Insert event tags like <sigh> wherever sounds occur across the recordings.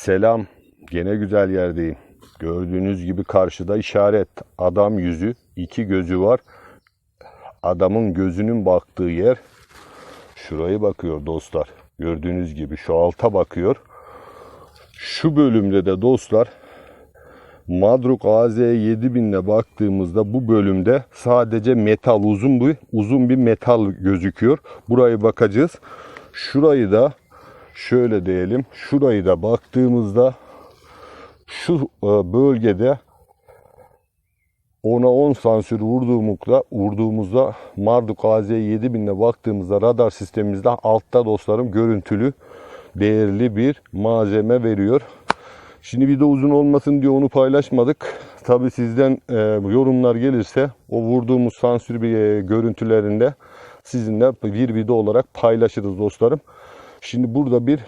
Selam. Gene güzel yerdeyim. Gördüğünüz gibi karşıda işaret. Adam yüzü, iki gözü var. Adamın gözünün baktığı yer şurayı bakıyor dostlar. Gördüğünüz gibi şu alta bakıyor. Şu bölümde de dostlar Madruk AZ 7000'le baktığımızda bu bölümde sadece metal uzun bir uzun bir metal gözüküyor. Burayı bakacağız. Şurayı da şöyle diyelim. Şurayı da baktığımızda şu e, bölgede 10'a 10 sansür vurduğumuzda, vurduğumuzda Marduk AZ 7000'le baktığımızda radar sistemimizde altta dostlarım görüntülü değerli bir malzeme veriyor. Şimdi video uzun olmasın diye onu paylaşmadık. Tabi sizden e, yorumlar gelirse o vurduğumuz sansür bir e, görüntülerinde sizinle bir video olarak paylaşırız dostlarım. Şimdi burada bir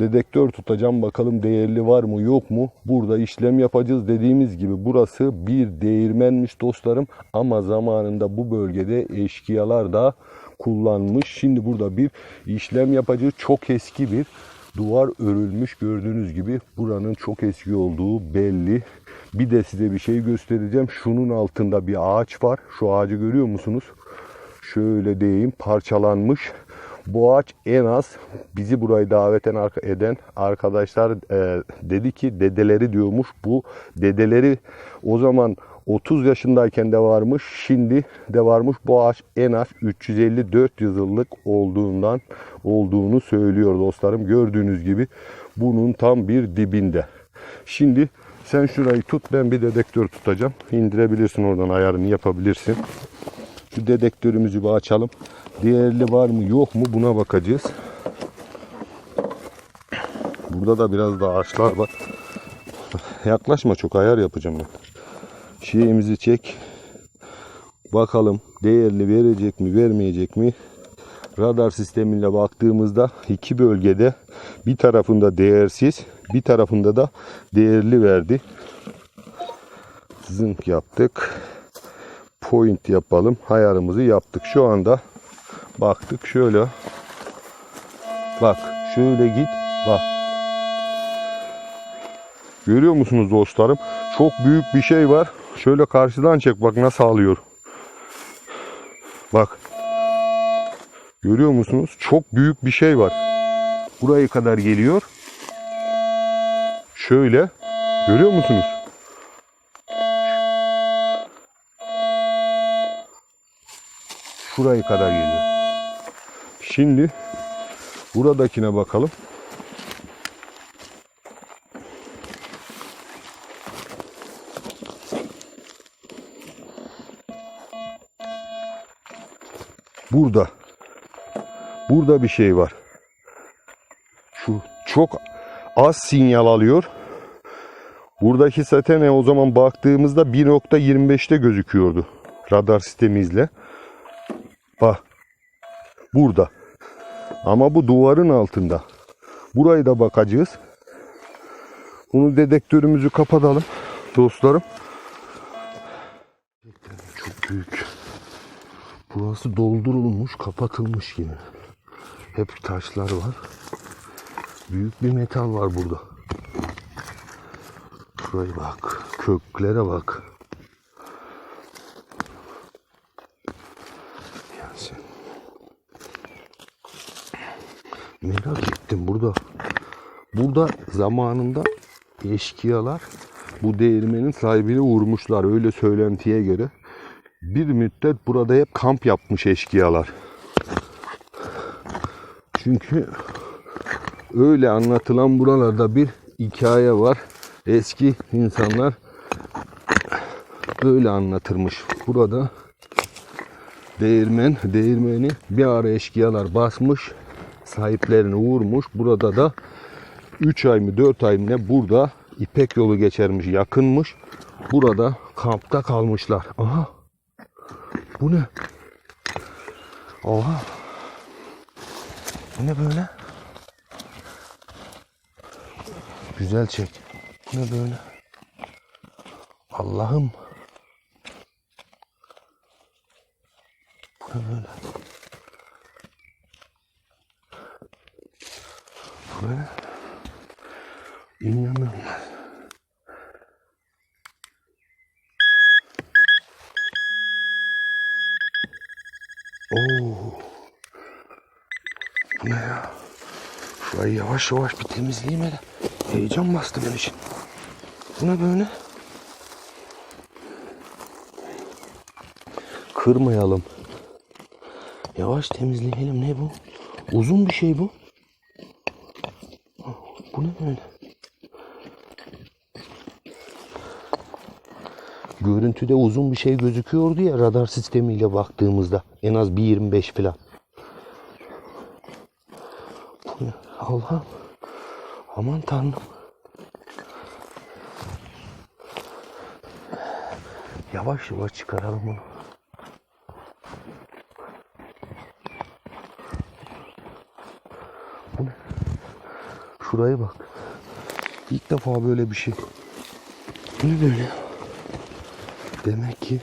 dedektör tutacağım bakalım değerli var mı yok mu? Burada işlem yapacağız. Dediğimiz gibi burası bir değirmenmiş dostlarım. Ama zamanında bu bölgede eşkıyalar da kullanmış. Şimdi burada bir işlem yapacağız. Çok eski bir duvar örülmüş. Gördüğünüz gibi buranın çok eski olduğu belli. Bir de size bir şey göstereceğim. Şunun altında bir ağaç var. Şu ağacı görüyor musunuz? Şöyle diyeyim parçalanmış bu ağaç en az bizi burayı davet eden arkadaşlar e, dedi ki dedeleri diyormuş. Bu dedeleri o zaman 30 yaşındayken de varmış. Şimdi de varmış. Bu ağaç en az 350-400 yıllık olduğundan olduğunu söylüyor dostlarım. Gördüğünüz gibi bunun tam bir dibinde. Şimdi sen şurayı tut ben bir dedektör tutacağım. İndirebilirsin oradan ayarını yapabilirsin. Şu dedektörümüzü bir açalım. Değerli var mı yok mu buna bakacağız. Burada da biraz da ağaçlar var. Yaklaşma çok ayar yapacağım ben. Şeyimizi çek. Bakalım değerli verecek mi vermeyecek mi? Radar sistemiyle baktığımızda iki bölgede bir tarafında değersiz bir tarafında da değerli verdi. Zınk yaptık. Point yapalım. Ayarımızı yaptık. Şu anda baktık şöyle. Bak şöyle git. Bak. Görüyor musunuz dostlarım? Çok büyük bir şey var. Şöyle karşıdan çek bak nasıl alıyor. Bak. Görüyor musunuz? Çok büyük bir şey var. Buraya kadar geliyor. Şöyle. Görüyor musunuz? Şuraya kadar geliyor. Şimdi buradakine bakalım. Burada. Burada bir şey var. Şu çok az sinyal alıyor. Buradaki satene o zaman baktığımızda 1.25'te gözüküyordu. Radar sistemimizle. Bak. Burada. Ama bu duvarın altında. Burayı da bakacağız. Bunu dedektörümüzü kapatalım dostlarım. Çok büyük. Burası doldurulmuş, kapatılmış gibi. Hep taşlar var. Büyük bir metal var burada. Şuraya bak. Köklere bak. Merak ettim burada. Burada zamanında eşkıyalar bu değirmenin sahibini vurmuşlar. Öyle söylentiye göre. Bir müddet burada hep kamp yapmış eşkıyalar. Çünkü öyle anlatılan buralarda bir hikaye var. Eski insanlar öyle anlatırmış. Burada değirmen, değirmeni bir ara eşkıyalar basmış, sahiplerini vurmuş. Burada da 3 ay mı 4 ay mı ne burada İpek yolu geçermiş, yakınmış. Burada kampta kalmışlar. Aha. Bu ne? Oha. Bu ne böyle? Güzel çek. Bu ne böyle? Allah'ım. Bu ne böyle? Ne? İnanılmaz. Oo. Bu ne ya? Şurayı yavaş yavaş bir temizleyeyim hele. Heyecan bastı beni şimdi. Bu ne böyle? Kırmayalım. Yavaş temizleyelim. Ne bu? Uzun bir şey bu. Bu ne böyle? Görüntüde uzun bir şey gözüküyordu ya radar sistemiyle baktığımızda. En az 1.25 falan. Allah'ım. Aman tanrım. Yavaş yavaş çıkaralım bunu. Bu ne? Şuraya bak. İlk defa böyle bir şey. Ne böyle? Demek ki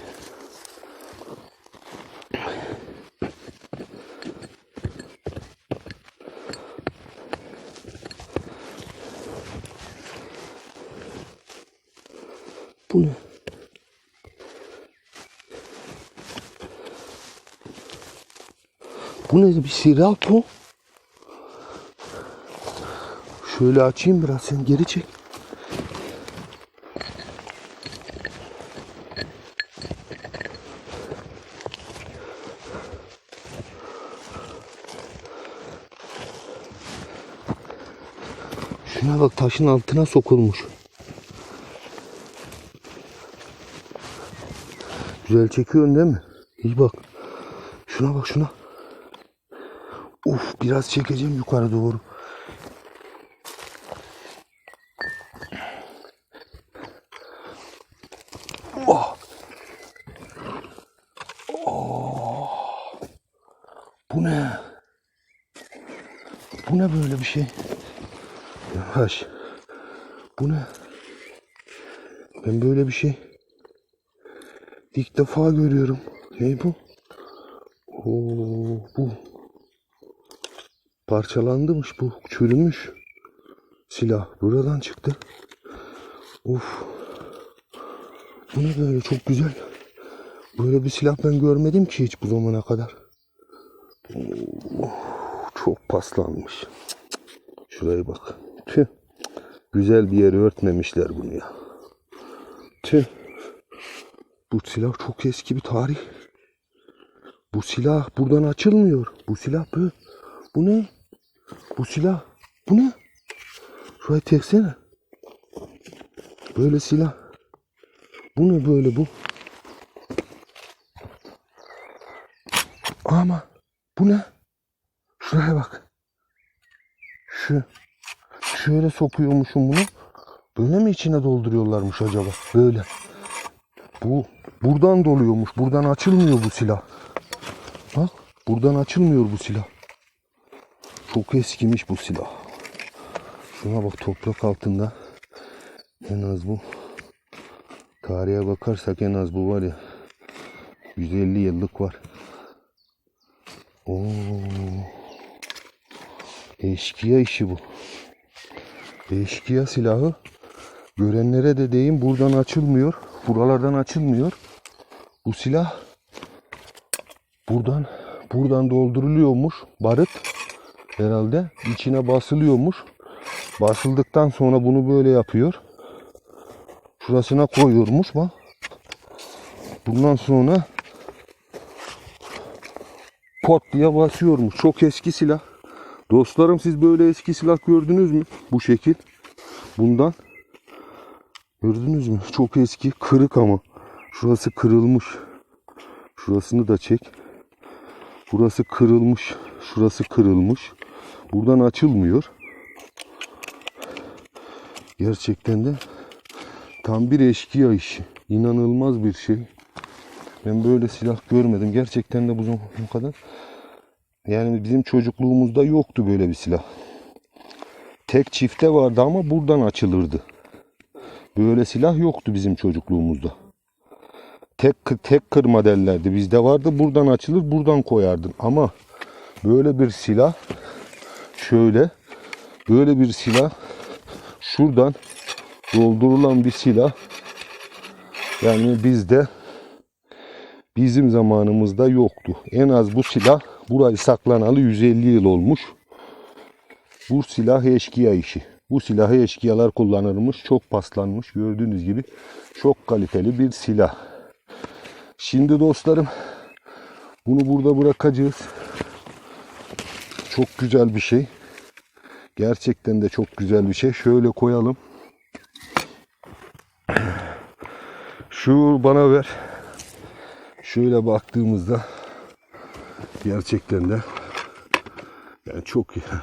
Bu ne? Bu ne? Bir silah bu. Şöyle açayım biraz sen geri çek. Şuna bak taşın altına sokulmuş. Güzel çekiyorsun değil mi? İyi bak. Şuna bak şuna. Uf biraz çekeceğim yukarı doğru. Oh. Oh. Bu ne? Bu ne böyle bir şey? Yavaş. Bu ne? Ben böyle bir şey ilk defa görüyorum. Ne bu? Oo, bu parçalandımış bu. Çürümüş. Silah buradan çıktı. Uf. Bu ne böyle çok güzel. Böyle bir silah ben görmedim ki hiç bu zamana kadar. Oo, çok paslanmış. Şuraya bak. Tüh. Güzel bir yere örtmemişler bunu ya. Tüh. Bu silah çok eski bir tarih. Bu silah buradan açılmıyor. Bu silah bu. Bu ne? Bu silah. Bu ne? Şurayı teksene. Böyle silah. Bu ne böyle bu? Ama bu ne? Şuraya bak. Şu. Şöyle sokuyormuşum bunu. Böyle mi içine dolduruyorlarmış acaba? Böyle. Bu buradan doluyormuş. Buradan açılmıyor bu silah. Bak buradan açılmıyor bu silah. Çok eskimiş bu silah. Şuna bak toprak altında. En az bu. Tarihe bakarsak en az bu var ya. 150 yıllık var. Oo. Eşkıya işi bu. Eşkıya silahı. Görenlere de deyin buradan açılmıyor. Buralardan açılmıyor. Bu silah buradan buradan dolduruluyormuş barut herhalde içine basılıyormuş. Basıldıktan sonra bunu böyle yapıyor. Şurasına koyuyormuş bak. Bundan sonra pot diye basıyormuş. Çok eski silah. Dostlarım siz böyle eski silah gördünüz mü? Bu şekil. Bundan. Gördünüz mü? Çok eski. Kırık ama. Şurası kırılmış. Şurasını da çek. Burası kırılmış. Şurası kırılmış. Buradan açılmıyor. Gerçekten de tam bir eşkıya işi. İnanılmaz bir şey. Ben böyle silah görmedim. Gerçekten de bu zamana kadar. Yani bizim çocukluğumuzda yoktu böyle bir silah. Tek çifte vardı ama buradan açılırdı. Böyle silah yoktu bizim çocukluğumuzda. Tek tek kırma derlerdi. Bizde vardı buradan açılır buradan koyardın. Ama böyle bir silah şöyle böyle bir silah şuradan doldurulan bir silah yani bizde bizim zamanımızda yoktu. En az bu silah burayı saklanalı 150 yıl olmuş. Bu silah eşkıya işi. Bu silahı eşkıyalar kullanırmış. Çok paslanmış. Gördüğünüz gibi çok kaliteli bir silah. Şimdi dostlarım bunu burada bırakacağız. Çok güzel bir şey. Gerçekten de çok güzel bir şey. Şöyle koyalım. Şu bana ver. Şöyle baktığımızda gerçekten de yani çok iyi. <laughs>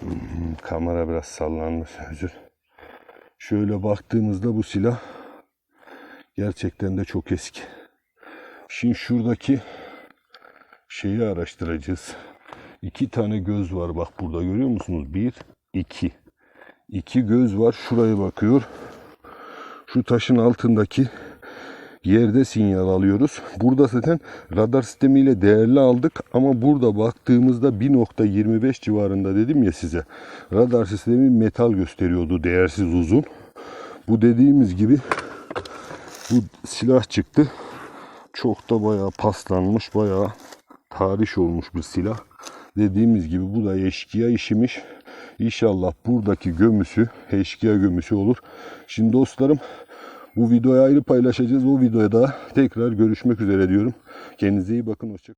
Hmm, Kamera biraz sallanmış. Özür. Şöyle baktığımızda bu silah gerçekten de çok eski. Şimdi şuradaki şeyi araştıracağız. İki tane göz var bak burada görüyor musunuz? Bir, iki. İki göz var. Şuraya bakıyor. Şu taşın altındaki yerde sinyal alıyoruz. Burada zaten radar sistemiyle değerli aldık ama burada baktığımızda 1.25 civarında dedim ya size. Radar sistemi metal gösteriyordu değersiz uzun. Bu dediğimiz gibi bu silah çıktı. Çok da bayağı paslanmış, bayağı tarih olmuş bir silah. Dediğimiz gibi bu da eşkıya işimiş. İnşallah buradaki gömüsü eşkıya gömüsü olur. Şimdi dostlarım bu videoyu ayrı paylaşacağız. O videoda tekrar görüşmek üzere diyorum. Kendinize iyi bakın. Hoşçakalın.